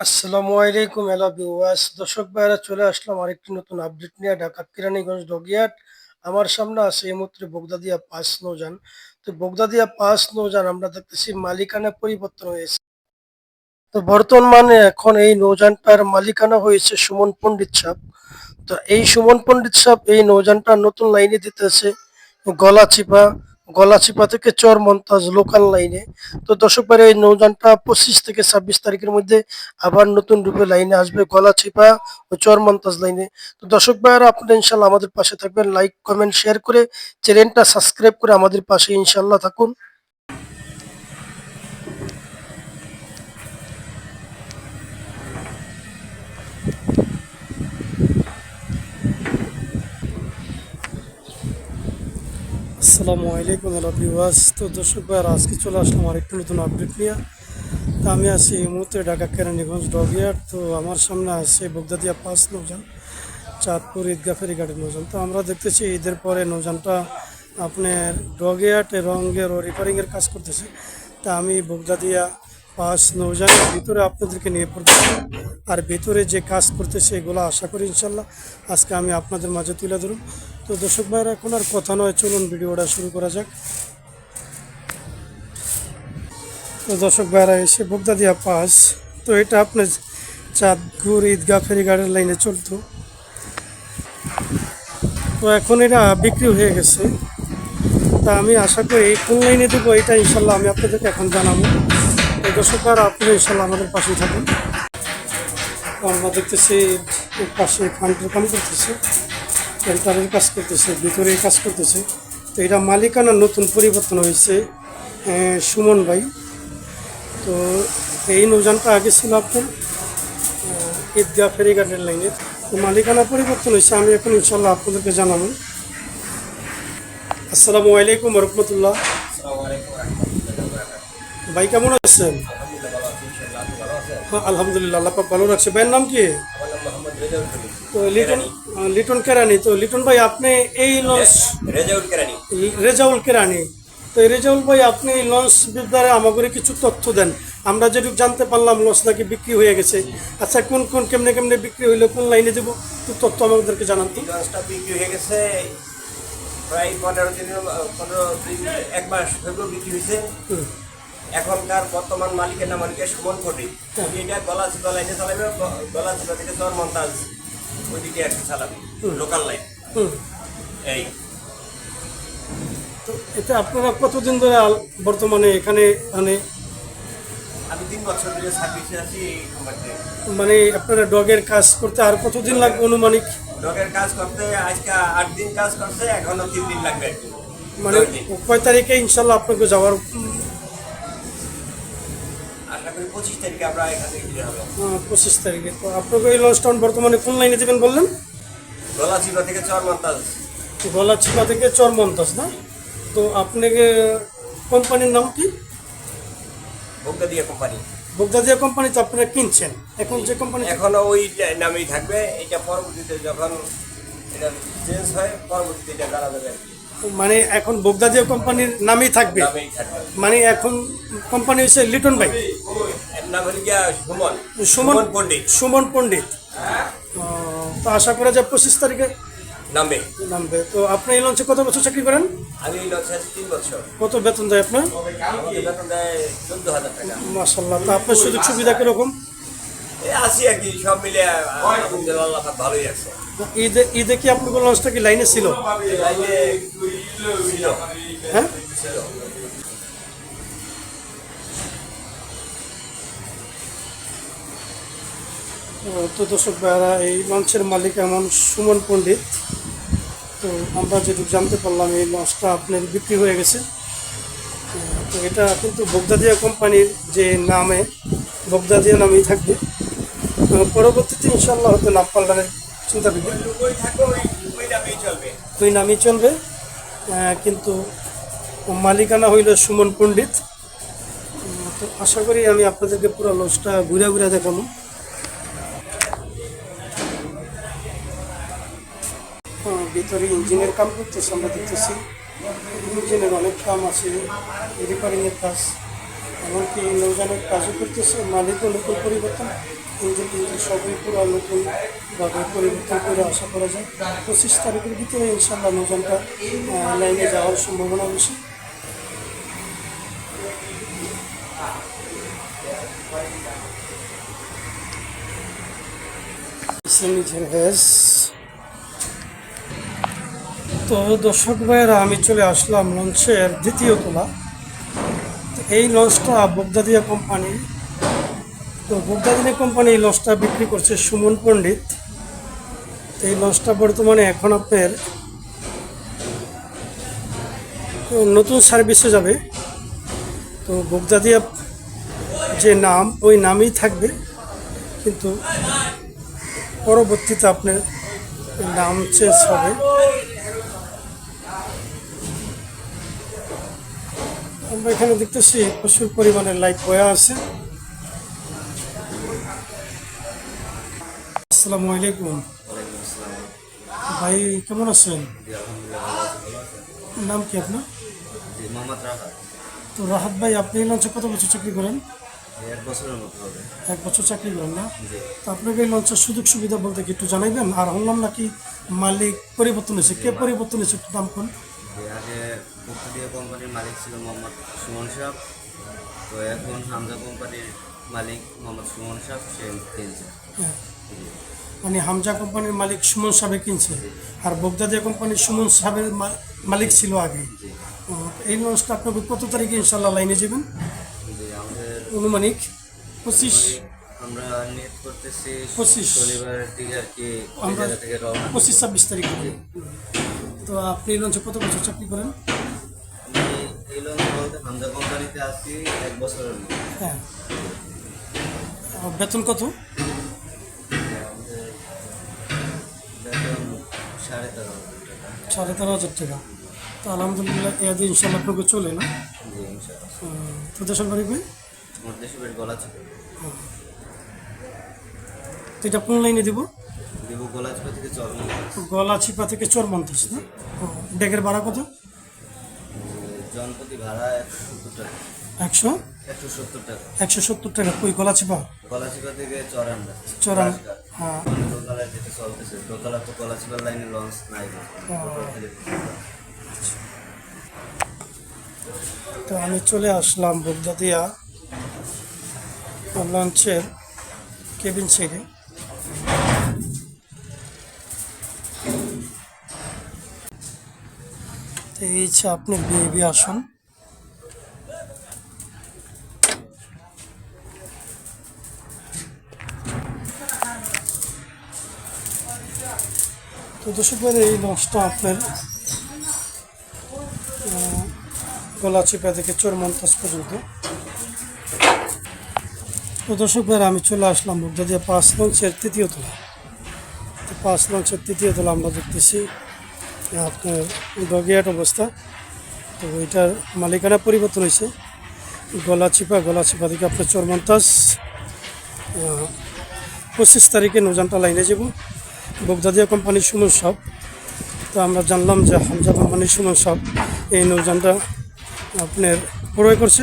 আসসালামু আলাইকুম এলা ভিউয়ার্স দর্শক ভাইরা চলে আসলাম আরেকটি নতুন আপডেট নিয়ে ঢাকা কেরানীগঞ্জ ডগিয়াট। আমার সামনে আছে এই মুহূর্তে বগদাদিয়া পাঁচ নৌজান তো বগদাদিয়া পাঁচ নৌজান আমরা দেখতেছি মালিকানা পরিবর্তন হয়েছে। তো বর্তমানে এখন এই নৌজানটার মালিকানা হয়েছে সুমন পণ্ডিত সাহ তো এই সুমন পণ্ডিত সাহ এই নৌজানটা নতুন লাইনে দিতেছে গলাচিপা গলাচিপা থেকে চর মন্তাজ লোকাল লাইনে তো দর্শক ভাইরা, এই নৌযানটা পঁচিশ থেকে ছাব্বিশ তারিখের মধ্যে আবার নতুন রূপে লাইনে আসবে, গলাচিপা ও চর মন্তাজ লাইনে তো দর্শক ভাইয়ারা আপনারা ইনশাল্লাহ আমাদের পাশে থাকবেন। লাইক কমেন্ট শেয়ার করে চ্যানেলটা সাবস্ক্রাইব করে আমাদের পাশে ইনশাল্লাহ থাকুন। আসসালামু আলাইকুম হ্যালো তো দর্শক ভাইয়ারা, আজকে চলে আসলাম আরেকটু নতুন আপডেট নিয়ে। তো আমি আছি এই মুহূর্তে ঢাকা কেরানীগঞ্জ ডগিয়ার। তো আমার সামনে আছে বগদাদিয়া পাঁচ নৌজান চাঁদপুর ঈদগা ফেরিঘাটের নৌজান তো আমরা দেখতেছি ঈদের পরে নৌজানটা আপনার ডগিয়াট রঙের ও রিপেয়ারিংয়ের কাজ করতেছে। তা আমি বগদাদিয়া পাঁচ নৌজানের ভিতরে আপনাদেরকে নিয়ে পড়তেছি। আর ভিতরে যে কাজ করতেছে এগুলো আশা করি ইনশাল্লাহ আজকে আমি আপনাদের মাঝে তুলে ধরুন। তো দর্শক ভাইরা এখন আর কথা নয়, চলুন ভিডিওটা শুরু করা যাক। তো দর্শক ভাইরা এসে বগদাদিয়া পাস, তো এটা আপনার চাঁদপুর ঈদগাহ ফেরিঘাটের লাইনে চলতো। তো এখন এটা বিক্রি হয়ে গেছে। তা আমি আশা করি কোন লাইনে দেবো, এটা ইনশাল্লাহ আমি আপনাদেরকে এখন জানাব। তো দর্শক ভাইরা আপনারা ইনশাল্লাহ আমাদের পাশেই থাকুন। আমরা দেখতেছি পাশে ফান্ডের কাম করতেছে। সেন্টারের কাজ করতেছে ভিতরে কাজ করতেছে। তো এটা মালিকানা নতুন পরিবর্তন হয়েছে সুমন ভাই। তো এই নৌযানটা আগে ছিল আপনার ঈদগাহ ফেরিঘাটের লাইনে তো মালিকানা পরিবর্তন হয়েছে আমি এখন ইনশাল্লাহ আপনাদেরকে জানাব। আসসালামু আলাইকুম রহমতুল্লাহ ভাই কেমন আছেন? হ্যাঁ আলহামদুলিল্লাহ আল্লাহ ভালো রাখছে। ভাইয়ের নাম কি? তো লিটন লিটন কেরানি। তো লিটন ভাই আপনি এই লঞ্চ রেজাউল কেরানি। রেজাউল কেরানি। তো রেজাউল ভাই আপনি এই লঞ্চ ব্যাপারে আমাকে কিছু তথ্য দেন। আমরা যেটুকু জানতে পারলাম লঞ্চ নাকি বিক্রি হয়ে গেছে। আচ্ছা কোন কোন কেমনে কেমনে বিক্রি হইল কোন লাইনে দেবো? তো তথ্য আমাদেরকে জানান তো। লঞ্চটা বিক্রি হয়ে গেছে প্রায় পনেরো দিন পনেরো দিন এক মাস হইল বিক্রি হয়েছে। এখনকার বর্তমান মালিকের নাম হচ্ছে সুমন ফটি এটা গলা চিপা লাইনে চালাবে গলা চিপা থেকে চর মন্তাজ ওইদিকে একটা চালাবে লোকাল লাইন। এই। তো এটা আপনারা কতদিন ধরে বর্তমানে এখানে মানে? আমি তিন বছর ধরে সার্ভিসে আছি এই কোম্পানিতে মানে আপনারা ডগের কাজ করতে আর কতদিন লাগবে অনুমানিক? ডগের কাজ করতে আজকে আট দিন কাজ করছে এখনও তিন দিন লাগবে মানে কয় তারিখে ইনশাল্লাহ আপনাকে যাওয়ার পঁচিশ তারিখে আমরা এখান থেকে ফিরে হবে পঁচিশ তারিখে। তো আপনাকে এই লঞ্চটা বর্তমানে কোন লাইনে দেবেন বললেন? গলা চিপা থেকে চর মন্তাজ গলা চিপা থেকে চরমন্তাস না? তো আপনাকে কোম্পানির নাম কি? ভোগদা দিয়ে কোম্পানি। বগদাদিয়া কোম্পানি তো আপনারা কিনছেন। এখন যে কোম্পানি এখনও ওই নামেই থাকবে। এটা পরবর্তীতে যখন এটা চেঞ্জ হয় পরবর্তীতে এটা জানা যাবে আর কি। মানে এখন বগদাদিয়া কোম্পানির নামেই থাকবে। মানে এখন কোম্পানি হচ্ছে লিটন ভাই। নাম হল গিয়া সুমন সুমন পণ্ডিত। সুমন পণ্ডিত। ও, তো আশা করা যায় পঁচিশ তারিখে? নামে নামবে। তো আপনি এই লঞ্চে কত বছর চাকরি করেন? আমি এই লঞ্চে তিন বছর। কত বেতন দেয় আপনার? বেতন দেয় চোদ্দ হাজার টাকা। মাসাল্লাহ তো আপনার সুযোগ সুবিধা কীরকম? আছি আর কি সব মিলে আলহামদুলিল্লাহ ভালোই আছে। ঈদে ঈদে কি আপনার লঞ্চটা কি লাইনে ছিল? লাইনে ছিল। হ্যাঁ? তো দর্শক ভাইয়ারা এই লঞ্চের মালিক এমন সুমন পণ্ডিত। তো আমরা যেটুকু জানতে পারলাম এই লঞ্চটা আপনার বিক্রি হয়ে গেছে। তো, এটা কিন্তু বগদাদিয়া কোম্পানির যে নামে বগদাদিয়া নামেই থাকবে। পরবর্তীতে ইনশাল্লাহ হয়তো নাম পাল্টানের চিন্তা করবে ওই নামেই চলবে। কিন্তু মালিকানা হইল সুমন পণ্ডিত। তো আশা করি আমি আপনাদেরকে পুরো লঞ্চটা ঘুরে ঘুরে দেখাবো। ভিতরে ইঞ্জিনের কাম করতেছে, আমরা দেখতেছি ইঞ্জিনের অনেক কাম আছে রিপেয়ারিংয়ের কাজ, এমনকি নৌজানের কাজও করতেছে মালিক নতুন পরিবর্তন, ইঞ্জিন টিঞ্জিন সবই পুরো নতুনভাবে পরিবর্তন করে আশা করা যায়। পঁচিশ তারিখের ভিতরে ইনশাল্লাহ নৌজানটা লাইনে যাওয়ার সম্ভাবনা বেশি নিজের ভেজ তো দর্শক ভাইয়েরা, আমি চলে আসলাম লঞ্চের দ্বিতীয় তোলা। এই লঞ্চটা বগদাদিয়া কোম্পানি। তো বগদাদিয়া কোম্পানি এই লঞ্চটা বিক্রি করছে সুমন পণ্ডিত। এই লঞ্চটা বর্তমানে এখন আপনার নতুন সার্ভিসে যাবে। তো বগদাদিয়া যে নাম, ওই নামই থাকবে। কিন্তু পরবর্তীতে আপনার নাম চেঞ্জ হবে। আমরা এখানে দেখতেছি প্রচুর পরিমাণে লাইট বয়া আছে। আসসালামু আলাইকুম। ভাই কেমন আছেন? নাম কি আপনার? তো রাহাত ভাই আপনি লঞ্চে কত বছর চাকরি করেন? এক বছরের মতো হবে। এক বছর চাকরি করেন না? তো আপনাকে এই লঞ্চের সুযোগ সুবিধা বলতে কি একটু জানাইবেন? আর শুনলাম নাকি মালিক পরিবর্তন হয়েছে? কে পরিবর্তন হয়েছে? একটু দাম কোন। যে আগে মুক্তদিয়া কোম্পানির মালিক ছিল মোহাম্মদ সুমন সাহ তো এখন হামজা কোম্পানির মালিক মোহাম্মদ সুমন সাহ সে কিনছে। হ্যাঁ। মানে হামজা কোম্পানির মালিক সুমন সাহেব কিনছে। আর বগদাদিয়া কোম্পানির সুমন সাহেবের মালিক ছিল আগে। এই লঞ্চটা আপনাকে কত তারিখে ইনশাল্লাহ লাইনে যাবেন? আমাদের অনুমানিক পঁচিশ। আমরা নেট করতেছি পঁচিশ। শনিবারের দিকে আর কি পঁচিশ ছাব্বিশ তারিখ। তো আপনি এই লঞ্চে কত বছর চাকরি করেন? এই লোন বলতে হামজা কোম্পানিতে আছি এক বছরের হ্যাঁ। বেতন কত? সাড়ে তেরো হাজার টাকা। তো আলহামদুলিল্লাহ এ দিয়ে ইনশাল্লাহ আপনাকে চলে না তো দেশের বাড়ি ভাই তো এটা কোন লাইনে দিব? দেবু গোলাচপা থেকে চরমন গলা চিপা থেকে না? ডেকের ভাড়া কত? জনপ্রতি ভাড়া একশো সত্তর টাকা। একশো? একশো সত্তর টাকা। একশো সত্তর টাকা। কই গলা চিপা গলাচিপা থেকে চরান্ডা। চরান হ্যাঁ। দোতলায় যেতে চলতেছে দোতলা তো গলাচিপার লাইনে লঞ্চ নাই। তো আমি চলে আসলাম বগদাদিয়া লঞ্চের কেবিন ছেড়ে তো এই হচ্ছে আপনি বিএবি আসুন। তো দর্শক ভাইরা, এই লঞ্চটা আপনার গলাচিপা থেকে চোর চোরমন্তাজ পর্যন্ত। তো দর্শক আমি চলে আসলাম বগদাদিয়া পাঁচ লঞ্চের তৃতীয় তলা তো পাঁচ লঞ্চের তৃতীয় তলা আমরা দেখতেছি আপনার অবস্থা, তো এটার মালিকানা পরিবর্তন হয়েছে। গলাচিপা গলাচিপা থেকে আপনার চোরমন্তাজ পঁচিশ তারিখে নৌজানটা লাইনে যাব। বগদাদিয়া কোম্পানির সুমন সাহ। তো আমরা জানলাম যে হামজা কোম্পানির সুমন সাহ এই নৌজানটা আপনার ক্রয় করছে।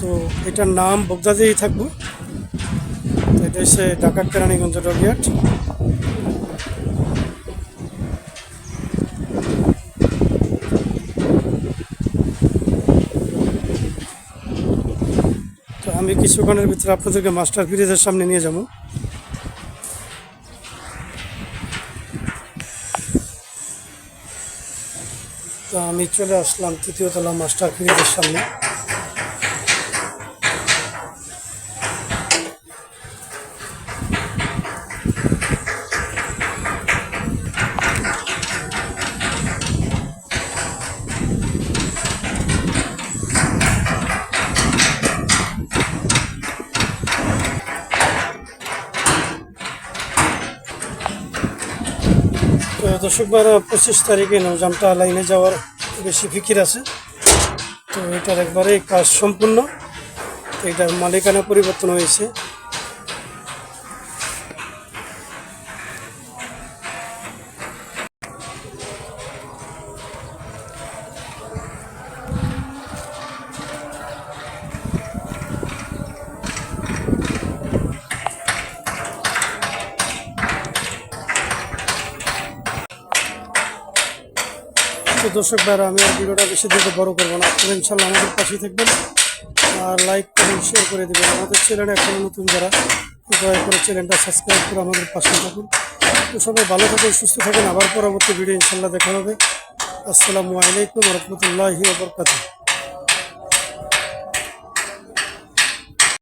তো এটার নাম বগদাদিয়াই থাকব। এটা হচ্ছে ঢাকা কেরানীগঞ্জ ডগিয়াট আমি কিছুক্ষণের ভিতরে আপনাদেরকে মাস্টার ফিরিজের সামনে নিয়ে যাব। তো আমি চলে আসলাম তৃতীয়তলা মাস্টার ফিরিজের সামনে। তো শুকবার পঁচিশ তারিখে নৌজামটা লাইনে যাওয়ার বেশি ফিকির আছে। তো এটার একবারে কাজ সম্পূর্ণ। এটার মালিকানা পরিবর্তন হয়েছে। দর্শক ভাইরা, আমি আর ভিডিওটা বেশি দিকে বড় করব না। আপনারা ইনশাল্লাহ আমাদের পাশেই থাকবেন। আর লাইক করে শেয়ার করে দেবেন। আমাদের চ্যানেলে এখন নতুন যারা, দয়া করে চ্যানেলটা সাবস্ক্রাইব করে আমাদের পাশে থাকুন। তো সবাই ভালো থাকুন, সুস্থ থাকুন। আবার পরবর্তী ভিডিও ইনশাল্লাহ দেখা হবে। আসসালামু আলাইকুম রহমতুল্লাহি বরকাতুহ।